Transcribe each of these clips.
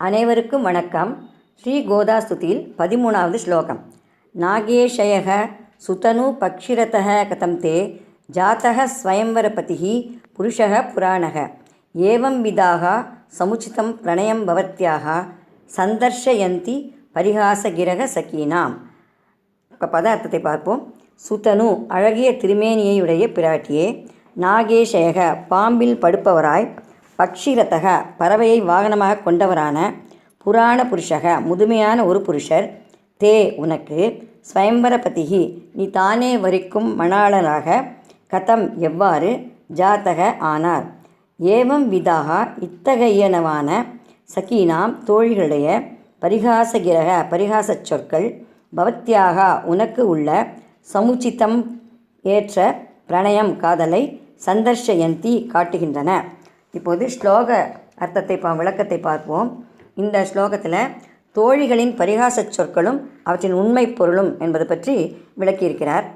அனைவருக்கும் வணக்கம். ஸ்ரீ கோதா ஸ்துதியில் பதிமூணாவது ஸ்லோகம். நாகேஷயக சுதனு பக்ஷிரதக கதம் தே ஜாத்தக ஸ்வயம்வரபதிः புருஷக புராணக. ஏவம் விதாக சமுச்சிதம் பிரணயம் பவத்தியாக சந்தர்ஷயந்தி பரிகாசகிரக சகீனாம். இப்போ பதார்த்தத்தை பார்ப்போம். சுதனு அழகிய திருமேனியையுடைய பிராட்டியே. நாகேஷயக பாம்பில் படுப்பவராய் பக்ஷிரதக பறவையை வாகனமாக கொண்டவரான புராண புருஷக முதுமையான ஒரு புருஷர் தே உனக்கு ஸ்வயம்பரபதிகி நீ தானே வரிக்கும் மணாளராக கதம் எவ்வாறு ஜாத்தக ஆனார்? ஏவம் விதாக இத்தகையனவான சகீனாம் தோழிகளுடைய பரிகாசகிரக பரிகாசச் சொற்கள் பவத்தியாக உனக்கு உள்ள சமுச்சிதம் ஏற்ற பிரணயம் காதலை சந்தர்ஷயந்தி காட்டுகின்றன. இப்போது ஸ்லோக அர்த்தத்தை பா விளக்கத்தை பார்ப்போம். இந்த ஸ்லோகத்தில் தோழிகளின் பரிகாசச் சொற்களும் அவற்றின் உண்மை பொருளும் என்பது பற்றி விளக்கியிருக்கிறார்.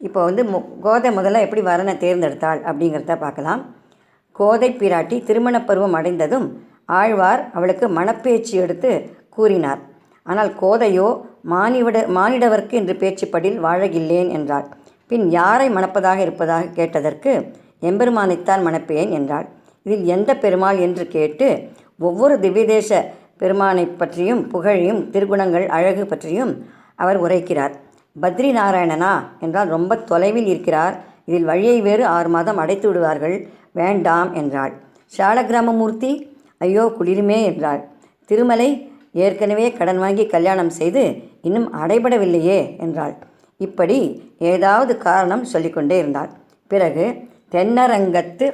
இப்போ வந்து மு கோதை முதல்ல எப்படி வரனை தேர்ந்தெடுத்தாள் அப்படிங்கிறத பார்க்கலாம். கோதை பிராட்டி திருமண பருவம் அடைந்ததும் ஆழ்வார் அவளுக்கு மனப்பேச்சு எடுத்து கூறினார். ஆனால் கோதையோ மானிவிட மானிடவர்க்கு என்று பேச்சுப்படில் வாழகில்லேன் என்றாள். பின் யாரை மணப்பதாக இருப்பதாக கேட்டதற்கு எம்பெருமானைத்தான் மணப்பேன் என்றாள். இதில் எந்த பெருமாள் என்று கேட்டு ஒவ்வொரு திவ்யதேச பெருமானை பற்றியும் புகழையும் திருகுணங்கள் அழகு பற்றியும் அவர் உரைக்கிறார். பத்ரி நாராயணனா என்றால் ரொம்ப தொலைவில் இருக்கிறார். இதில் வழியை வேறு ஆறு மாதம் அடைத்து விடுவார்கள். வேண்டாம் என்றாள். சாலகிராமமூர்த்தி ஐயோ குளிருமே என்றாள். திருமலை ஏற்கனவே கடன் வாங்கி கல்யாணம் செய்து இன்னும் அடைபடவில்லையே என்றாள். இப்படி ஏதாவது காரணம் சொல்லிக்கொண்டே இருந்தாள். பிறகு தென்னரங்கத்து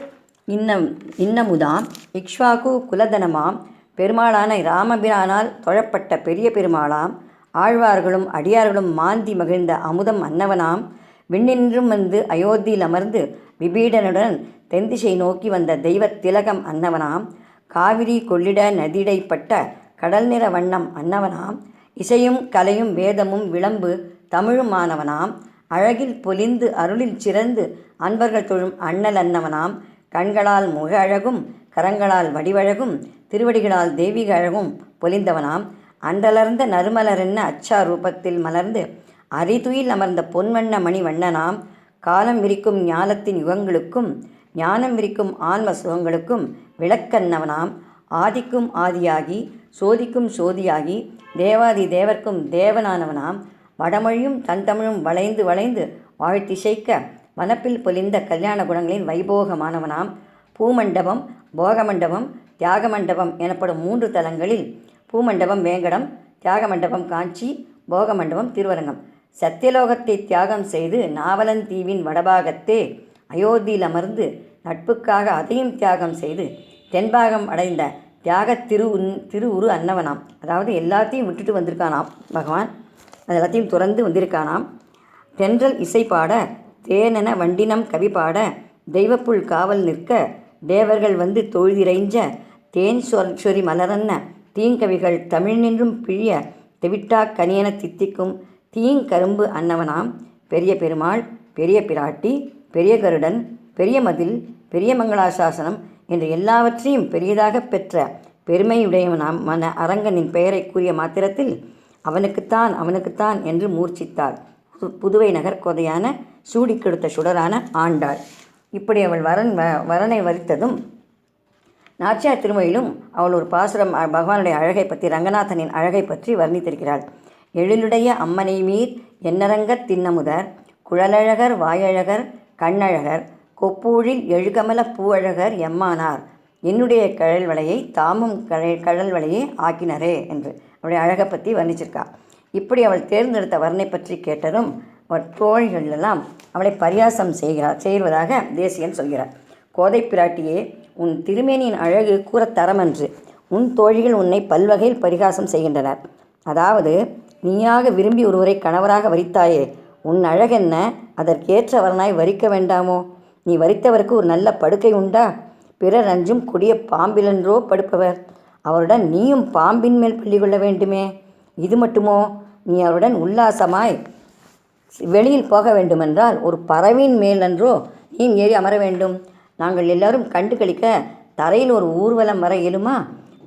இன்னம் இன்னமுதாம் இக்ஷ்வாகு குலதனமாம் பெருமாளான ராமபிரானால் தொழப்பட்ட பெரிய பெருமாளாம் ஆழ்வார்களும் அடியார்களும் மாந்தி மகிழ்ந்த அமுதம் அன்னவனாம் விண்ணின்றும் வந்து அயோத்தியில் அமர்ந்து விபீடனுடன் தென்திசை நோக்கி வந்த தெய்வத் திலகம் அன்னவனாம் காவிரி கொள்ளிட நதிடைப்பட்ட கடல் நிற வண்ணம் அன்னவனாம் இசையும் கலையும் வேதமும் விளம்பு தமிழுமானவனாம் அழகில் பொலிந்து அருளில் சிறந்து அன்பர்கள் தொழும் அண்ணல் அன்னவனாம் கண்களால் முக அழகும் கரங்களால் வடிவழகும் திருவடிகளால் தெய்வீக அழகும் பொலிந்தவனாம். அன்றலர்ந்த நறுமலரென்ன அச்சா ரூபத்தில் மலர்ந்து அரிதுயில் அமர்ந்த பொன்வண்ண மணி வண்ணனாம் காலம் விரிக்கும் ஞானத்தின் யுகங்களுக்கும் ஞானம் விரிக்கும் ஆன்ம சுகங்களுக்கும் விளக்கன்னவனாம் ஆதிக்கும் ஆதியாகி சோதிக்கும் சோதியாகி தேவாதி தேவர்க்கும் தேவனானவனாம். வடமொழியும் தன் தமிழும் வளைந்து வளைந்து வாழ்த்திசைக்க வனப்பில் பொலிந்த கல்யாண குணங்களின் வைபோகமானவனாம். பூமண்டபம் போகமண்டபம் தியாகமண்டபம் எனப்படும் மூன்று தலங்களில் பூமண்டபம் வேங்கடம் தியாகமண்டபம் காஞ்சி போகமண்டபம் திருவரங்கம். சத்தியலோகத்தை தியாகம் செய்து நாவலந்தீவின் வடபாகத்தே அயோத்தியில் அமர்ந்து நட்புக்காக அதையும் தியாகம் செய்து தென்பாகம் அடைந்த தியாக திரு திரு உரு அன்னவனாம். அதாவது எல்லாத்தையும் விட்டுட்டு வந்திருக்கானாம் பகவான். அது எல்லாத்தையும் துறந்து வந்திருக்கானாம். தென்றல் இசை பாட தேனென வண்டினம் கவி பாட தெய்வப்புள் காவல் நிற்க தேவர்கள் வந்து தொழுதிரைஞ்ச தேன் சொல் மலரன்ன தீங்கவிகள் தமிழ் நின்றும் பிழிய தெவிட்டா கனியன தித்திக்கும் தீங்கரும்பு அன்னவனாம் பெரிய பெருமாள் பெரிய பிராட்டி பெரிய கருடன் பெரிய மதில் பெரிய மங்களாசாசனம் என்று எல்லாவற்றையும் பெரியதாக பெற்ற பெருமையுடையவனாம் மன அரங்கனின் பெயரை கூறிய மாத்திரத்தில் அவனுக்குத்தான் அவனுக்குத்தான் என்று மூர்ச்சித்தாள். புதுவை நகர் கொதையான சூடி கெடுத்த சுடரான ஆண்டாள். இப்படி அவள் வரன் வ- வரனை வரித்ததும் நாச்சியார் திருமொழியிலும் அவள் ஒரு பாசுரம் பகவானுடைய அழகை பற்றி ரங்கநாதனின் அழகை பற்றி வர்ணித்திருக்கிறாள். எழிலுடைய அம்மனை மீர் என்னரங்க தின்னமுதர் குழலழகர் வாயழகர் கண்ணழகர் கொப்பூழில் எழுகமல பூவழகர் எம்மானார். என்னுடைய கழல் வலையை தாமும் கழல் கழல் வலையை ஆக்கினரே என்று அவளுடைய அழகை பற்றி வர்ணிச்சிருக்கா. இப்படி அவள் தேர்ந்தெடுத்த வரனை பற்றி கேட்டதும் தோழிகள் எல்லாம் அவளை பரியாசம் செய்கிறார் செய்வதாக தேசியன் சொல்கிறார். கோதை பிராட்டியே உன் திருமேனியின் அழகு கூறத்தரமன்று உன் தோழிகள் உன்னை பல்வகையில் பரிகாசம் செய்கின்றனர். அதாவது நீயாக விரும்பி ஒருவரை கணவராக வரித்தாயே உன் அழகென்ன? அதற்கேற்றவரனாய் வரிக்க வேண்டாமோ? நீ வரித்தவருக்கு ஒரு நல்ல படுக்கை உண்டா? பிறர் அஞ்சும் கொடிய பாம்பிலன்றோ படுப்பவர். அவருடன் நீயும் பாம்பின் மேல் பள்ளி கொள்ள வேண்டுமே. இது மட்டுமோ? நீ அவருடன் உல்லாசமாய் வெளியில் போக வேண்டுமென்றால் ஒரு பறவையின் மேலன்றோ நீ ஏறி அமர வேண்டும். நாங்கள் எல்லாரும் கண்டு கழிக்க தரையில் ஒரு ஊர்வலம் வர இயலுமா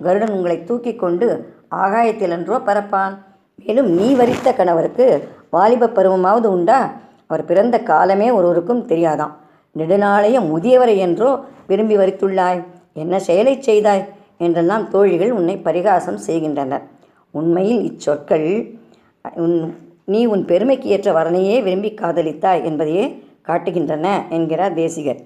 கருடன் உங்களை தூக்கி கொண்டு ஆகாயத்திலன்றோ பறப்பான். மேலும் நீ வரித்த கணவருக்கு வாலிப பருவமாவது உண்டா? அவர் பிறந்த காலமே ஒருவருக்கும் தெரியாதாம். நெடுநாளைய முதியவரை என்றோ விரும்பி வரித்துள்ளாய். என்ன செயலை செய்தாய்? என்றெல்லாம் தோழிகள் உன்னை பரிகாசம் செய்கின்றனர். உண்மையில் இச்சொற்கள் உன் நீ உன் பெருமைக்கு ஏற்ற வரனையே விரும்பி காதலித்தாய் என்பதையே காட்டுகின்றன என்கிறார் தேசிகர்.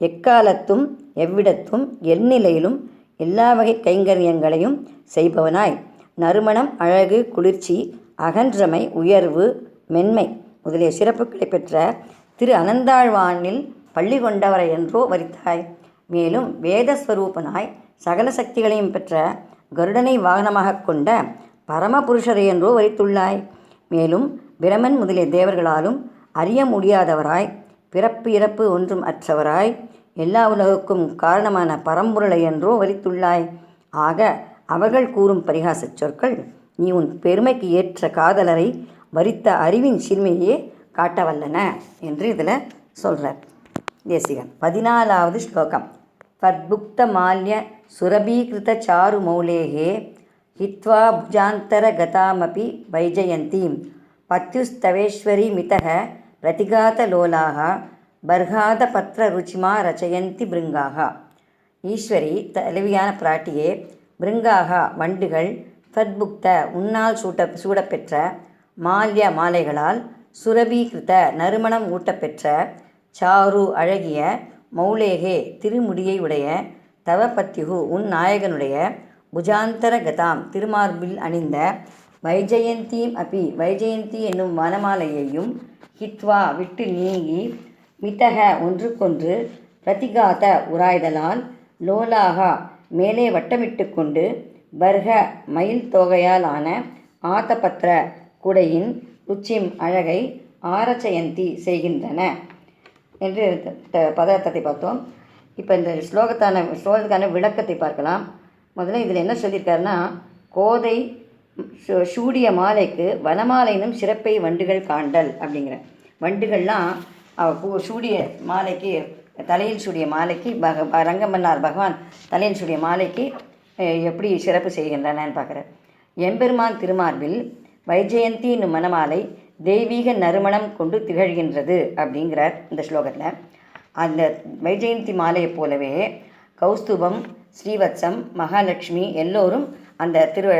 எக்காலத்தும் எவ்விடத்தும் எந்நிலையிலும் எல்லா வகை கைங்கரியங்களையும் செய்பவனாய். நறுமணம் அழகு குளிர்ச்சி அகன்றமை உயர்வு மென்மை முதலிய சிறப்புகளை பெற்ற திரு அனந்தாழ்வானில் பள்ளி கொண்டவரை என்றோ வரித்தாய். மேலும் வேதஸ்வரூபனாய் சகல சக்திகளையும் பெற்ற கருடனை வாகனமாகக் கொண்ட பரமபுருஷரை என்றோ வரித்துள்ளாய். மேலும் பிரமன் முதலிய தேவர்களாலும் அறிய முடியாதவராய் பிறப்பு இறப்பு ஒன்றும் அற்றவராய் எல்லா உலகுக்கும் காரணமான பரம்பொருளை என்றோ வரித்துள்ளாய் ஆக அவர்கள் கூறும் பரிகாசச் சொற்கள் நீ உன் பெருமைக்கு ஏற்ற காதலரை வரித்த அறிவின் சிறுமையே காட்டவல்லன என்று இதில் சொல்கிறார் தேசிகன். பதினாலாவது ஸ்லோகம். பத்புக்த மால்ய சுரபீகிருத சாரு மௌலேகே हित्वा भुजान्तरगतामपि वैजयन्तीं வைஜயந்தீம் பத்யுஸ்தவேஸ்வரி மிதக பிரதிகாத லோலாக ரச்சயந்தி பிருங்காக ஈஸ்வரி தலைவியான பிராட்டியே பிருங்காகா வண்டுகள் தத்புக்த உன்னால் சூட்ட சூடப்பெற்ற மால்ய மாலைகளால் சுரபீகிருத்த நறுமணம் ஊட்டப்பெற்ற சாரு அழகிய மௌலேகே திருமுடியை உடைய தவபத்யுகு உன் நாயகனுடைய புஜாந்தர கதாம். திருமார்பில் அணிந்த வைஜெயந்தீம் அபி வைஜெயந்தி என்னும் வனமாலையையும் ஹித்வா விட்டு நீங்கி மிதக ஒன்றுக்கொன்று பிரதிகாத உராய்தலால் லோலாகா மேலே வட்டமிட்டு கொண்டு பர்க மயில் தோகையால் ஆன ஆத்தபத்ர குடையின் உச்சிம் அழகை ஆரச்சயந்தி செய்கின்றன என்று பதார்த்தத்தை பார்த்தோம். இப்போ இந்த ஸ்லோகத்தான ஸ்லோகத்துக்கான விளக்கத்தை பார்க்கலாம். முதல்ல இதில் என்ன சொல்லியிருக்காருன்னா கோதை சு- சூடிய மாலைக்கு வனமாலைனும் சிறப்பை வண்டுகள் காண்டல் அப்படிங்கிற வண்டுகள்லாம் பூ சூடிய மாலைக்கு தலையில் சூடிய மாலைக்கு பக ப- ரங்கமன்னார் பகவான் தலையில் சூடிய மாலைக்கு எப்படி சிறப்பு செய்கின்றனன்னு பார்க்குறார். எம்பெருமான் திருமார்பில் வைஜெயந்தி என்னும் மணமாலை தெய்வீக நறுமணம் கொண்டு திகழ்கின்றது அப்படிங்கிறார் இந்த ஸ்லோகத்தில். அந்த வைஜெயந்தி மாலையைப் போலவே கௌஸ்துபம் ஸ்ரீவத்சம் மகாலட்சுமி எல்லோரும் அந்த திரு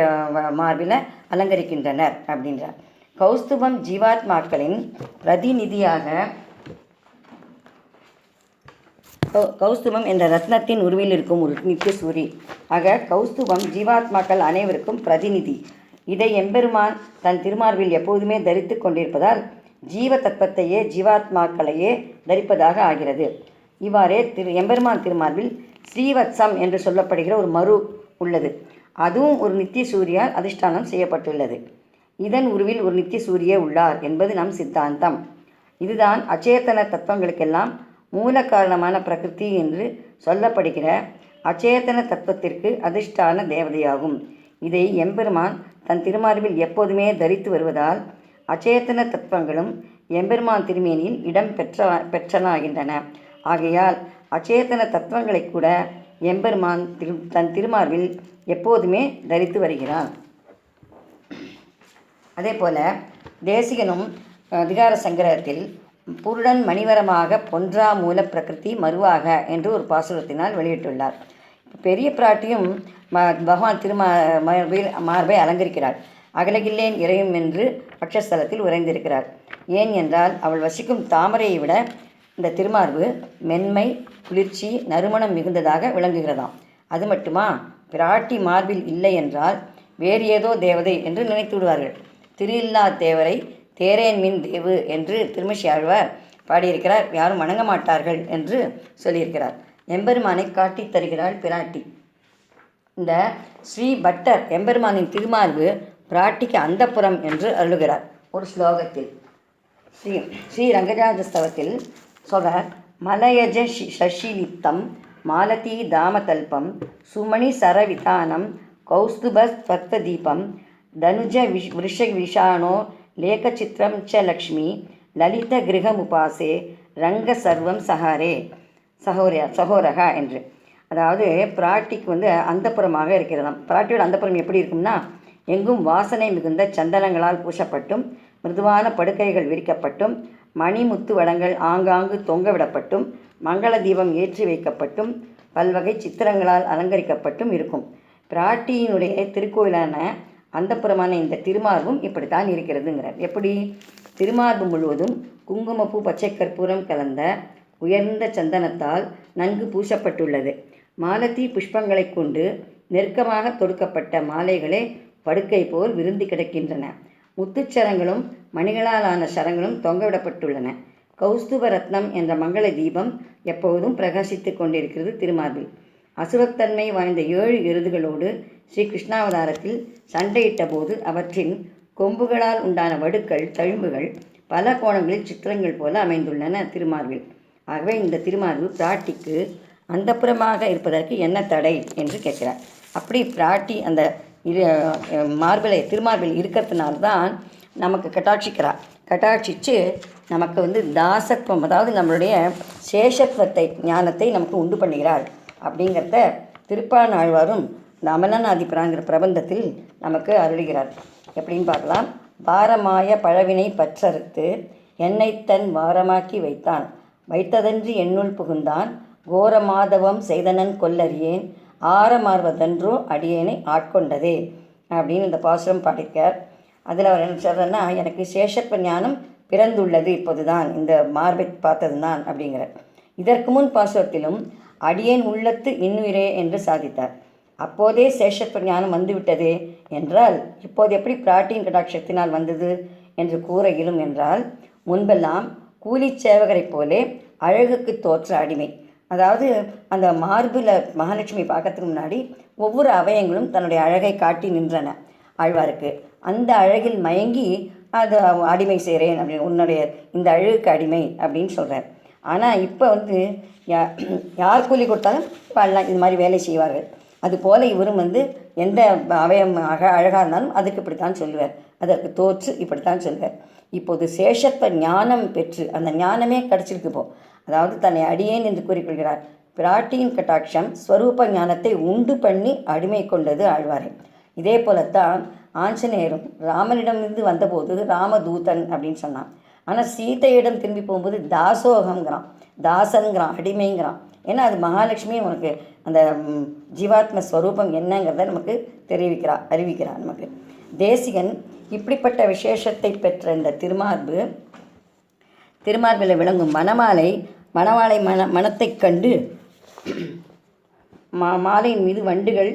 மார்பில் அலங்கரிக்கின்றனர் அப்படின்றார். கௌஸ்துபம் ஜீவாத்மாக்களின் பிரதிநிதியாக கௌஸ்துபம் என்ற ரத்னத்தின் உருவில் இருக்கும் ஒரு நித்திய சூரி. ஆக கௌஸ்துபம் ஜீவாத்மாக்கள் அனைவருக்கும் பிரதிநிதி. இதை எம்பெருமான் தன் திருமார்பில் எப்போதுமே தரித்து கொண்டிருப்பதால் ஜீவ தத்துவத்தையே ஜீவாத்மாக்களையே தரிப்பதாக ஆகிறது. இவ்வாறே திரு எம்பெருமான் திருமார்பில் ஸ்ரீவத்சம் என்று சொல்லப்படுகிற ஒரு மறு உள்ளது. அதுவும் ஒரு நித்திய சூரியால் அதிஷ்டானம் செய்யப்பட்டுள்ளது. இதன் உருவில் ஒரு நித்திய சூரிய உள்ளார் என்பது நம் சித்தாந்தம். இதுதான் அச்சேதன தத்துவங்களுக்கெல்லாம் மூல காரணமான பிரகிருதி என்று சொல்லப்படுகிற அச்சேதன தத்துவத்திற்கு அதிர்ஷ்டான தேவதையாகும். இதை எம்பெருமான் தன் திருமார்பில் எப்போதுமே தரித்து வருவதால் அச்சேதன தத்துவங்களும் எம்பெருமான் திருமேனியில் இடம் பெற்ற பெற்றனாகின்றன. ஆகையால் அச்சேதன தத்துவங்களை கூட எம்பெருமான் திரு தன் திருமார்பில் எப்போதுமே தரித்து வருகிறான். அதே போல தேசிகனும் அதிகார சங்கிரகத்தில் புருடன் மணிவரமாக பொன்றா மூல பிரகிருதி மருவாக என்று ஒரு பாசுரத்தினால் வெளியிட்டுள்ளார். பெரிய பிராட்டியும் ம- பகவான் திருமா மார்பில் மார்பை அலங்கரிக்கிறார் அகலகில்லேன் இறையும் என்று பட்சஸ்தலத்தில் உறைந்திருக்கிறார் ஏன் என்றால் அவள் வசிக்கும் தாமரையை விட இந்த திருமார்பு மென்மை குளிர்ச்சி நறுமணம் மிகுந்ததாக விளங்குகிறதாம். அது மட்டுமா? பிராட்டி மார்பில் இல்லை என்றால் வேறு ஏதோ தேவதை என்று நினைத்து விடுவார்கள். திரு இல்லா தேவரை தேரேன் மின் தேவு என்று திருமஷி ஆழ்வார் பாடியிருக்கிறார். யாரும் வணங்க மாட்டார்கள் என்று சொல்லியிருக்கிறார். எம்பெருமானை காட்டித் தருகிறாள் பிராட்டி. இந்த ஸ்ரீ பட்டர் எம்பெருமானின் திருமார்பு பிராட்டிக்கு அந்தப்புறம் என்று அருளுகிறார். ஒரு ஸ்லோகத்தில். ஸ்ரீ ஸ்ரீ ரங்கராஜஸ்தவத்தில் சொல்றார் மலயஜ ஷி- சசிலிப்தம் மாலதி தாமதல்பம் சுமணி சரவிதானம் கௌஸ்துப தீபம் தனுஜ விஷ் விஷ விஷாணோ லேகச்சித்திரம் ச லக்ஷ்மி லலித கிரகமுபாசே ரங்க சர்வம் சஹாரே சகோரியா சகோரகா என்று. அதாவது பிராட்டிக்கு வந்து அந்தப்புறமாக இருக்கிறதாம். பிராட்டியோட அந்தப்புறம் எப்படி இருக்கும்னா எங்கும் வாசனை மிகுந்த சந்தனங்களால் பூசப்பட்டும் மிருதுவான படுக்கைகள் விரிக்கப்பட்டும் மணிமுத்து வடங்கள் ஆங்காங்கு தொங்கவிடப்பட்டும் மங்கள தீபம் ஏற்றி வைக்கப்பட்டும் பல்வகை சித்திரங்களால் அலங்கரிக்கப்பட்டும் இருக்கும். பிராட்டியினுடைய திருக்கோயிலான அந்தப்புறமான இந்த திருமார்பும் இப்படித்தான் இருக்கிறதுங்கிறார். எப்படி? திருமார்பு முழுவதும் குங்குமப்பூ பச்சை கற்பூரம் கலந்த உயர்ந்த சந்தனத்தால் நன்கு பூசப்பட்டுள்ளது. மாலத்தி புஷ்பங்களைக் கொண்டு நெருக்கமாக தொடுக்கப்பட்ட மாலைகளே படுக்கை போல் விருந்தி கிடக்கின்றன. முத்துச்சரங்களும் மணிகளாலான சரங்களும் தொங்கவிடப்பட்டுள்ளன. கௌஸ்துப ரத்னம் என்ற மங்கள தீபம் எப்போதும் பிரகாசித்து கொண்டிருக்கிறது திருமார்பில். அசுரத்தன்மை வாய்ந்த ஏழு எருதுகளோடு ஸ்ரீ கிருஷ்ணாவதாரத்தில் சண்டையிட்ட போது அவற்றின் கொம்புகளால் உண்டான வடுக்கள் தழும்புகள் பல கோணங்களில் சித்திரங்கள் போல அமைந்துள்ளன திருமார்பில். ஆகவே இந்த திருமார்பு பிராட்டிக்கு அந்தப்புறமாக இருப்பதற்கு என்ன தடை என்று கேட்கிறார். அப்படி பிராட்டி அந்த இரு மார்பிளை திருமார்பில் இருக்கிறதுனால தான் நமக்கு கட்டாட்சிக்கிறார் கட்டாட்சிச்சு நமக்கு வந்து தாசத்துவம் அதாவது நம்மளுடைய சேஷத்துவத்தை ஞானத்தை நமக்கு உண்டு பண்ணுகிறார் அப்படிங்கிறத திருப்பானாழ்வாரும் இந்த அமலநாதிபுராங்கிற பிரபந்தத்தில் நமக்கு அருளுகிறார். எப்படின்னு பார்க்கலாம். பாரமாய பழவினை பற்றறுத்து என்னை தன் வாரமாக்கி வைத்தான். வைத்ததன்று என்னுள் புகுந்தான். கோரமாதவம் செய்தனன் கொல்லறியேன். ஆரமார்வதன்றோ அடியேனை ஆட்கொண்டதே அப்படின்னு இந்த பாசுரம் பாடியிருக்கார். அதில் அவர் என்ன சொல்கிறேன்னா எனக்கு சேஷத்வ ஞானம் பிறந்துள்ளது இப்போதுதான் இந்த மார்பை பார்த்தது தான் அப்படிங்கிறார். இதற்கு முன் பாசுரத்திலும் அடியேன் உள்ளத்து இன்னுயிரே என்று சாதித்தார். அப்போதே சேஷத்வ ஞானம் வந்துவிட்டதே என்றால் இப்போது எப்படி பிராட்டின் கடாட்சத்தினால் வந்தது? என்று கூற இயலும் என்றால் முன்பெல்லாம் கூலி சேவகரைப் போலே அழகுக்கு தோற்ற அடிமை அதாவது அந்த மார்பில் மகாலட்சுமி பார்க்கறதுக்கு முன்னாடி ஒவ்வொரு அவயங்களும் தன்னுடைய அழகை காட்டி நின்றன. ஆழ்வாருக்கு. அந்த அழகில் மயங்கி அது அடிமை செய்கிறேன் அப்படின்னு உன்னுடைய இந்த அழகுக்கு அடிமை அப்படின்னு சொல்கிறார் ஆனால் இப்போ வந்து யா யார் கூலி கொடுத்தாலும் பண்ணலாம் இது மாதிரி வேலை செய்வார்கள். அதுபோல் இவரும் வந்து எந்த அவயம் அழ அழகாக இருந்தாலும் அதுக்கு இப்படித்தான் சொல்லுவார். அதற்கு தோற்று இப்படித்தான் சொல்லுவார். இப்போது சேஷத்தை ஞானம் பெற்று அந்த ஞானமே கிடச்சிருக்கு இப்போ. அதாவது தன்னை அடியேன் என்று கூறிக்கொள்கிறார். பிராட்டியின் கட்டாட்சம் ஸ்வரூப ஞானத்தை உண்டு பண்ணி அடிமை கொண்டது ஆழ்வாரே. இதே போலத்தான் ஆஞ்சநேயரும் ராமனிடமிருந்து வந்தபோது ராமதூதன் அப்படின்னு சொன்னான். ஆனால் சீதையிடம் திரும்பி போகும்போது தாசோகங்கிறான். தாசன்கிறான் அடிமைங்கிறான். ஏன்னா அது மகாலட்சுமி உனக்கு அந்த ஜீவாத்ம ஸ்வரூபம் என்னங்கிறத நமக்கு தெரிவிக்கிறா அறிவிக்கிறா நமக்கு. தேசிகன் இப்படிப்பட்ட விசேஷத்தை பெற்ற இந்த திருமார்பு திருமார்பில் விளங்கும் மணமாலை மணவாளை மன மனத்தைக் கண்டு மா மாலையின் மீது வண்டுகள்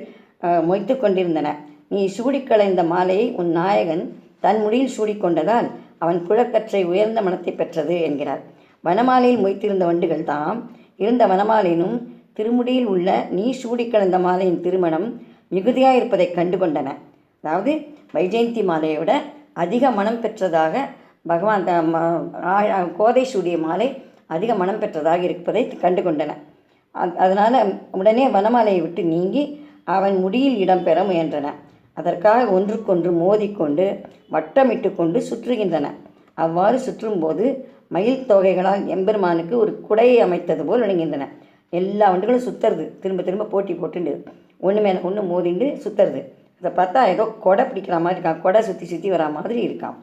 மொய்த்து கொண்டிருந்தன. நீ சூடிக்களைந்த மாலையை உன் நாயகன் தன் முடியில் சூடிக்கொண்டதால் அவன் குழக்கற்றை உயர்ந்த மனத்தை பெற்றது என்கிறார். வனமாலையில் மொய்த்திருந்த வண்டுகள் தாம் இருந்த வனமாலையினும் திருமுடியில் உள்ள நீ சூடிக்கலந்த மாலையின் திருமணம் மிகுதியாக இருப்பதை கண்டு கொண்டன அதாவது வைஜெயந்தி மாலையை விட அதிக மனம் பெற்றதாக பகவான் கோதை சூடிய மாலை அதிக மனம் பெற்றதாக இருப்பதை கண்டு கொண்டன அதனால் உடனே வனமாலையை விட்டு நீங்கி அவன் முடியில் இடம்பெற முயன்றன. அதற்காக ஒன்றுக்கொன்று மோதிக்கொண்டு வட்டமிட்டு கொண்டு சுற்றுகின்றன. அவ்வாறு சுற்றும்போது மயில் தொகைகளால் எம்பெருமானுக்கு ஒரு குடையை அமைத்தது போல் விளங்குகின்றன எல்லா வண்டுகளும் சுற்றுறது திரும்ப திரும்ப போட்டி போட்டுண்டு ஒன்று மேலே ஒன்று மோதிண்டு சுற்றுறது அதை பார்த்தா ஏதோ கொடை பிடிக்கிற மாதிரி இருக்கான் கொடை சுற்றி சுற்றி வரா மாதிரி இருக்கான்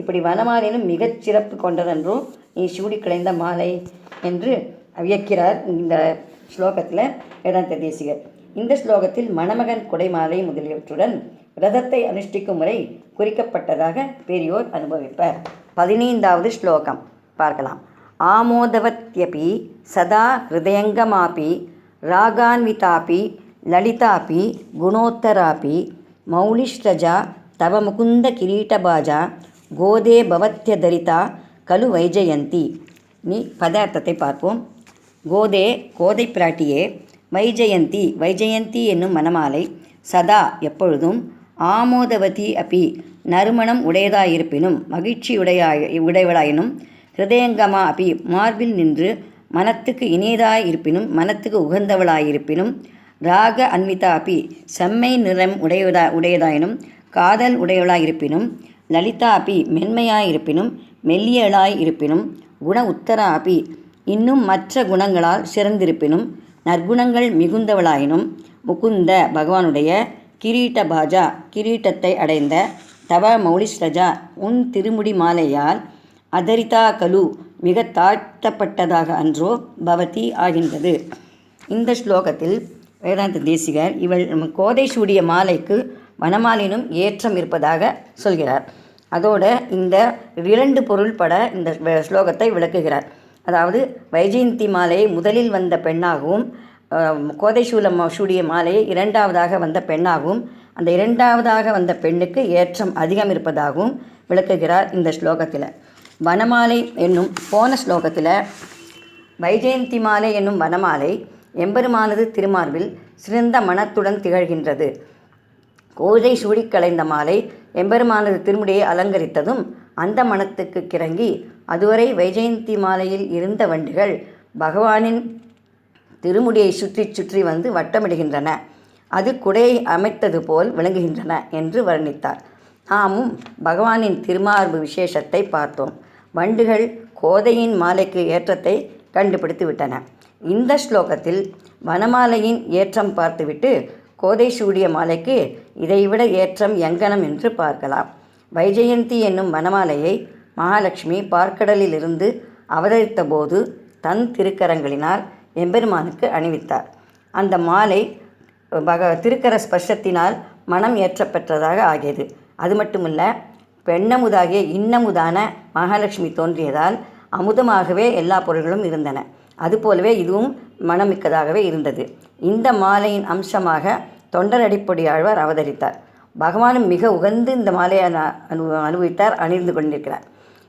இப்படி வனமாலையிலும் மிகச் சிறப்பு கொண்டதென்றும் நீ சூடி கிளைந்த மாலை என்று வியக்கிறார் இந்த ஸ்லோகத்தில் வேதாந்த தேசிகர் இந்த ஸ்லோகத்தில் மணமகன் குடைமாலை முதலியவற்றுடன் ரதத்தை அனுஷ்டிக்கும் முறை குறிக்கப்பட்டதாக பெரியோர் அனுபவிப்பர். பதினைந்தாவது ஸ்லோகம். பார்க்கலாம். ஆமோதவத்யபி சதா ஹிருதயங்கமாபி ராகான்விதாபி லலிதாபி குணோத்தராபி மௌலிஷ்ரஜா தவ முகுந்த கிரீட்டபாஜா கோதே பவத்யதரிதா கலு வைஜயந்தி. நீ பதார்த்தத்தை பார்ப்போம். கோதே கோதை பிராட்டியே வைஜெயந்தி. வைஜெயந்தி என்னும் மணமாலை சதா எப்பொழுதும் ஆமோதவதி அப்பி நறுமணம் உடையதாயிருப்பினும் மகிழ்ச்சி உடையாய் உடையவளாயினும் ஹிருதயங்கமா அப்பி மார்பில் நின்று மனத்துக்கு இனியதாயிருப்பினும் மனத்துக்கு உகந்தவளாயிருப்பினும் ராக அன்விதா அப்பி செம்மை நிறம் உடையதா உடையதாயினும் காதல் உடையவளாயிருப்பினும் லலிதா அப்பி மென்மையாயிருப்பினும் மெல்லியளாய் இருப்பினும் குண உத்தரா அப்பி இன்னும் மற்ற குணங்களால் சிறந்திருப்பினும் நற்குணங்கள் மிகுந்தவளாயினும் முகுந்த பகவானுடைய கிரீட்ட பாஜா கிரீட்டத்தை அடைந்த தவ மௌலிஸ்ரஜா உன் திருமுடி மாலையால் அதரிதா கலு மிக தாழ்த்தப்பட்டதாக அன்றோ பவதி ஆகின்றது. இந்த ஸ்லோகத்தில் வேதாந்த தேசிகர் இவள் கோதை சூடிய மாலைக்கு வனமாலினும் ஏற்றம் இருப்பதாக சொல்கிறார். அதோடு இந்த இரண்டு பொருள்பட இந்த ஸ்லோகத்தை விளக்குகிறார். அதாவது வைஜெயந்தி மாலை முதலில் வந்த பெண்ணாகவும் கோதைசூல சூடிய மாலையை இரண்டாவதாக வந்த பெண்ணாகவும் அந்த இரண்டாவதாக வந்த பெண்ணுக்கு ஏற்றம் அதிகம் இருப்பதாகவும் விளக்குகிறார் இந்த ஸ்லோகத்தில். வனமாலை என்னும் போன ஸ்லோகத்தில் வைஜெயந்தி மாலை என்னும் வனமாலை எம்பெருமானது திருமார்பில் சிறந்த மனத்துடன் திகழ்கின்றது. கோதை சுழி கலைந்த மாலை எம்பெருமானது திருமுடியை அலங்கரித்ததும் அந்த மனத்துக்கு கிறங்கி அதுவரை வைஜெயந்தி மாலையில் இருந்த வண்டுகள் பகவானின் திருமுடியை சுற்றி சுற்றி வந்து வட்டமிடுகின்றன. அது குடையை அமைத்தது போல் விளங்குகின்றன என்று வர்ணித்தார். நாமும் பகவானின் திருமார்பு விசேஷத்தை பார்த்தோம். வண்டுகள் கோதையின் மாலைக்கு ஏற்றத்தை கண்டுபிடித்து விட்டன இந்த ஸ்லோகத்தில் வனமாலையின் ஏற்றம் பார்த்துவிட்டு கோதை சூடிய மாலைக்கு இதைவிட ஏற்றம் எங்கனம் என்று பார்க்கலாம். வைஜெயந்தி என்னும் வனமாலையை மகாலட்சுமி பார்க்கடலிலிருந்து அவதரித்த போது தன் திருக்கரங்களினால் எம்பெருமானுக்கு அணிவித்தார். அந்த மாலை பக திருக்கர ஸ்பர்ஷத்தினால் மனம் ஏற்றப்பெற்றதாக ஆகியது. அது மட்டுமல்ல பெண்ணமுதாகிய இன்னமுதான மகாலட்சுமி தோன்றியதால் அமுதமாகவே எல்லா பொருள்களும் இருந்தன. அதுபோலவே இதுவும் மனமிக்கதாகவே இருந்தது. இந்த மாலையின் அம்சமாக தொண்டர் அடிப்பொடி ஆழ்வார் அவதரித்தார். பகவானும் மிக உகந்து இந்த மாலையை அனு- அனு அனுபவித்தார் அணிந்து கொண்டிருக்கிறார்.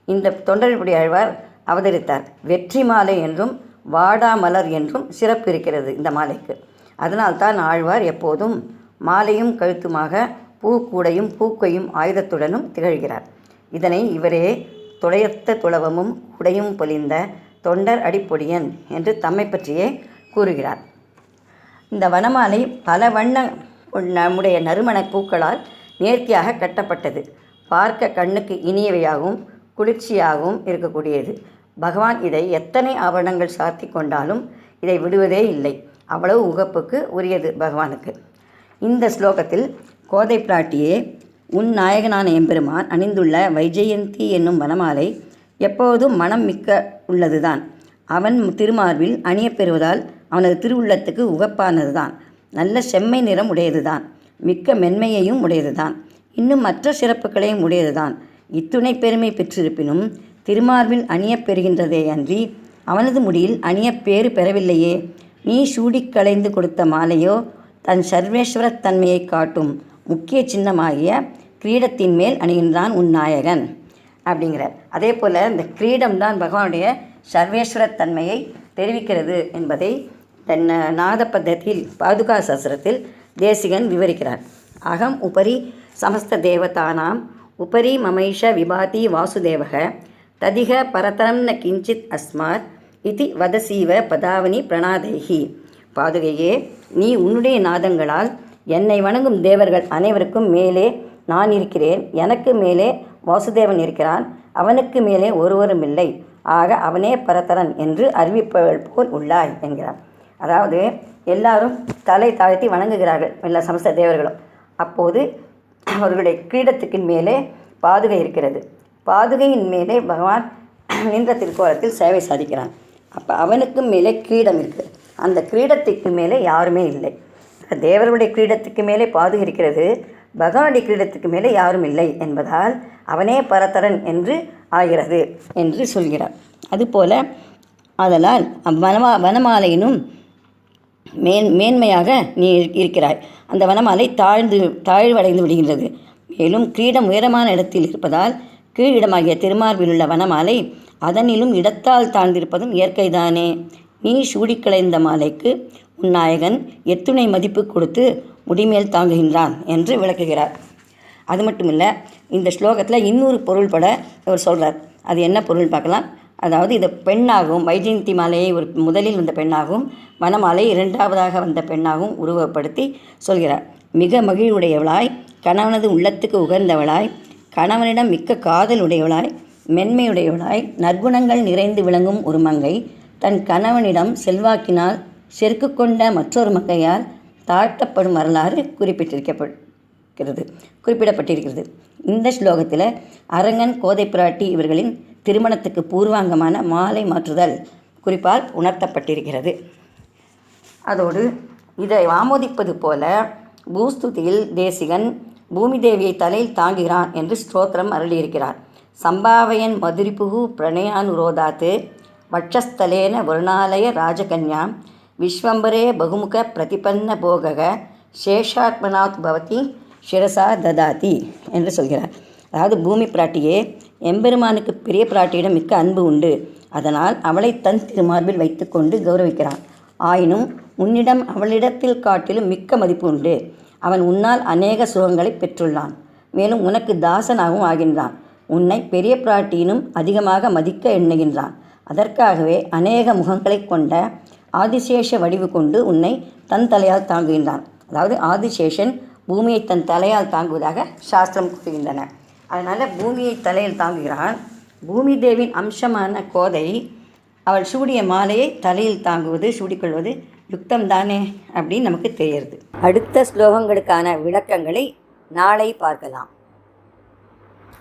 இந்த தொண்டரடிப்பொடி ஆழ்வார் அவதரித்தார். வெற்றி மாலை என்றும் வாடாமலர் என்றும் சிறப்பு இருக்கிறது இந்த மாலைக்கு. அதனால்தான் ஆழ்வார் எப்போதும் மாலையும் கழுத்துமாக பூக்கூடையும் பூக்கையும் ஆயுதத்துடனும் திகழ்கிறார். இதனை இவரே துளையத்த துளவமும் குடையும் பொலிந்த தொண்டர் அடிப்பொடியன் என்று தம்மை பற்றியே கூறுகிறார். இந்த வனமாலை பல வண்ண நம்முடைய நறுமணப் பூக்களால் நேர்த்தியாக கட்டப்பட்டது. பார்க்க கண்ணுக்கு இனியவையாகவும் குளிர்ச்சியாகவும் இருக்கக்கூடியது. பகவான் இதை எத்தனை ஆபரணங்கள் சாத்தி கொண்டாலும் இதை விடுவதே இல்லை. அவ்வளவு உகப்புக்கு உரியது பகவானுக்கு. இந்த ஸ்லோகத்தில் கோதை பிராட்டியே உன் நாயகனான எம்பெருமான் அணிந்துள்ள வைஜெயந்தி என்னும் வனமாலை எப்போதும் மனம் மிக்க உள்ளதுதான். அவன் திருமார்பில் அணியப்பெறுவதால் அவனது திருவுள்ளத்துக்கு உகப்பானதுதான். நல்ல செம்மை நிறம் உடையதுதான். மிக்க மென்மையையும் உடையதுதான். இன்னும் மற்ற சிறப்புகளையும் உடையதுதான். இத்துணை பெருமை பெற்றிருப்பினும் திருமார்பில் அணியப் பெறுகின்றதே அன்றி அவனது முடியில் அணியப் பேறு பெறவில்லையே. நீ சூடி களைந்து கொடுத்த மாலையோ தன் சர்வேஸ்வரத் தன்மையை காட்டும் முக்கிய சின்னமாகிய கிரீடத்தின் மேல் அணிகின்றான் உன் நாயகன். அப்படிங்கிறார். அதே போல் இந்த கிரீடம் தான் பகவானுடைய சர்வேஸ்வரத் தன்மையை தெரிவிக்கிறது என்பதை தன் நாத பத்தத்தில் பாதுகா சாஸ்திரத்தில் தேசிகன் விவரிக்கிறார். அகம் உபரி சமஸ்த தேவதானாம் உபரி மமைஷ விபாதி வாசுதேவக ததிக பரதரம் ந கிஞ்சித் அஸ்மாத் இது வதசீவ பதாவனி பிரணாதேகி. பாதுகையே நீ உன்னுடைய நாதங்களால் என்னை வணங்கும் தேவர்கள் அனைவருக்கும் மேலே நான் இருக்கிறேன் எனக்கு மேலே வாசுதேவன் இருக்கிறான். அவனுக்கு மேலே ஒருவரும் இல்லை. ஆக அவனே பரதரன் என்று அறிவிப்பவள் போல் உள்ளாய் என்கிறார் அதாவது எல்லாரும் தலை தாழ்த்தி வணங்குகிறார்கள். எல்லா சமஸ்த தேவர்களும். அப்போது அவர்களுடைய கிரீடத்துக்கு மேலே பாதுகை இருக்கிறது. பாதுகையின் மேலே பகவான் நின்ற திருக்கோலத்தில் சேவை சாதிக்கிறான். அப்போ அவனுக்கும் மேலே கிரீடம் இருக்குது. அந்த கிரீடத்துக்கு மேலே யாருமே இல்லை. தேவர்களுடைய கிரீடத்துக்கு மேலே பாதுகை இருக்கிறது. பகவானுடைய கிரீடத்துக்கு மேலே யாரும் இல்லை என்பதால் அவனே பரதரன் என்று ஆகிறது என்று சொல்கிறார். அதுபோல அதனால் வனமா வனமாலையினும் மேன் மேன்மையாக நீ இருக்கிறாய். அந்த வனமாலை தாழ்ந்து தாழ்வடைந்து விடுகின்றது. மேலும் கிரீடம் உயரமான இடத்தில் இருப்பதால் கீழிடமாகிய திருமார்பில் உள்ள வனமாலை அதனிலும் இடத்தால் தாழ்ந்திருப்பதும் இயற்கைதானே. நீ சூடிக்களைந்த மாலைக்கு உன் நாயகன் எத்துணை மதிப்பு கொடுத்து முடிமேல் தாங்குகின்றான் என்று விளக்குகிறார். அது மட்டும் இல்லை இந்த ஸ்லோகத்தில் இன்னொரு பொருள்பட அவர் சொல்கிறார் அது என்ன பொருள் பார்க்கலாம். அதாவது இது பெண்ணாகவும் வைஜெயந்தி மாலையை ஒரு முதலில் வந்த பெண்ணாகவும் வனமாலை இரண்டாவதாக வந்த பெண்ணாகவும் உருவப்படுத்தி சொல்கிறார். மிக மகிழ்வுடையவளாய் கணவனது உள்ளத்துக்கு உகந்தவளாய் கணவனிடம் மிக்க காதல் உடையவளாய் மென்மையுடையவளாய் நற்குணங்கள் நிறைந்து விளங்கும் ஒரு மங்கை தன் கணவனிடம் செல்வாக்கினால் செருக்கு கொண்ட மற்றொரு மங்கையால் தாழ்த்தப்படும் வரலாறு குறிப்பிட்டிருக்கப்படும் இருக்கிறது குறிப்பிடப்பட்டிருக்கிறது. இந்த ஸ்லோகத்தில் அரங்கன் கோதை பிராட்டி இவர்களின் திருமணத்துக்கு பூர்வாங்கமான மாலை மாற்றுதல் குறிப்பால் உணர்த்தப்பட்டிருக்கிறது. அதோடு இதை ஆமோதிப்பது போல பூஸ்துதியில் தேசிகன் பூமி தேவியை தலையில் தாங்குகிறான் என்று ஸ்தோத்திரம் அருளியிருக்கிறார். சம்பாவையன் மதுரிபுகு பிரணயானுரோதாத்து வட்சஸ்தலேன வருணாலய ராஜகன்யா விஸ்வம்பரே பகுமுக பிரதிபன்ன போகக சேஷாத்மனாத் பவதி சிரசா ததாதி என்று சொல்கிறார். அதாவது பூமி பிராட்டியே எம்பெருமானுக்கு பெரிய பிராட்டியிடம் மிக்க அன்பு உண்டு. அதனால் அவளை தன் திருமார்பில் வைத்துக்கொண்டு கௌரவிக்கிறான். ஆயினும் உன்னிடம் அவளிடத்தில் காட்டிலும் மிக்க மதிப்பு உண்டு. அவன் உன்னால் அநேக சுகங்களை பெற்றுள்ளான். மேலும் உனக்கு தாசனாகவும் ஆகின்றான். உன்னை பெரிய பிராட்டியினும் அதிகமாக மதிக்க எண்ணுகின்றான். அதற்காகவே அநேக முகங்களைக் கொண்ட ஆதிசேஷ வடிவு கொண்டு உன்னை தன் தலையால் தாங்குகின்றான். அதாவது ஆதிசேஷன் பூமியை தன் தலையால் தாங்குவதாக சாஸ்திரம் கூறுகின்றன. அதனால் பூமியை தலையில் தாங்குகிறான். பூமி தேவின் அம்சமான கோதை அவள் சூடிய மாலையை தலையில் தாங்குவது சூடிக்கொள்வது யுக்தம் தானே அப்படின்னு நமக்கு தெரியுது அடுத்த ஸ்லோகங்களுக்கான விளக்கங்களை நாளை பார்க்கலாம்.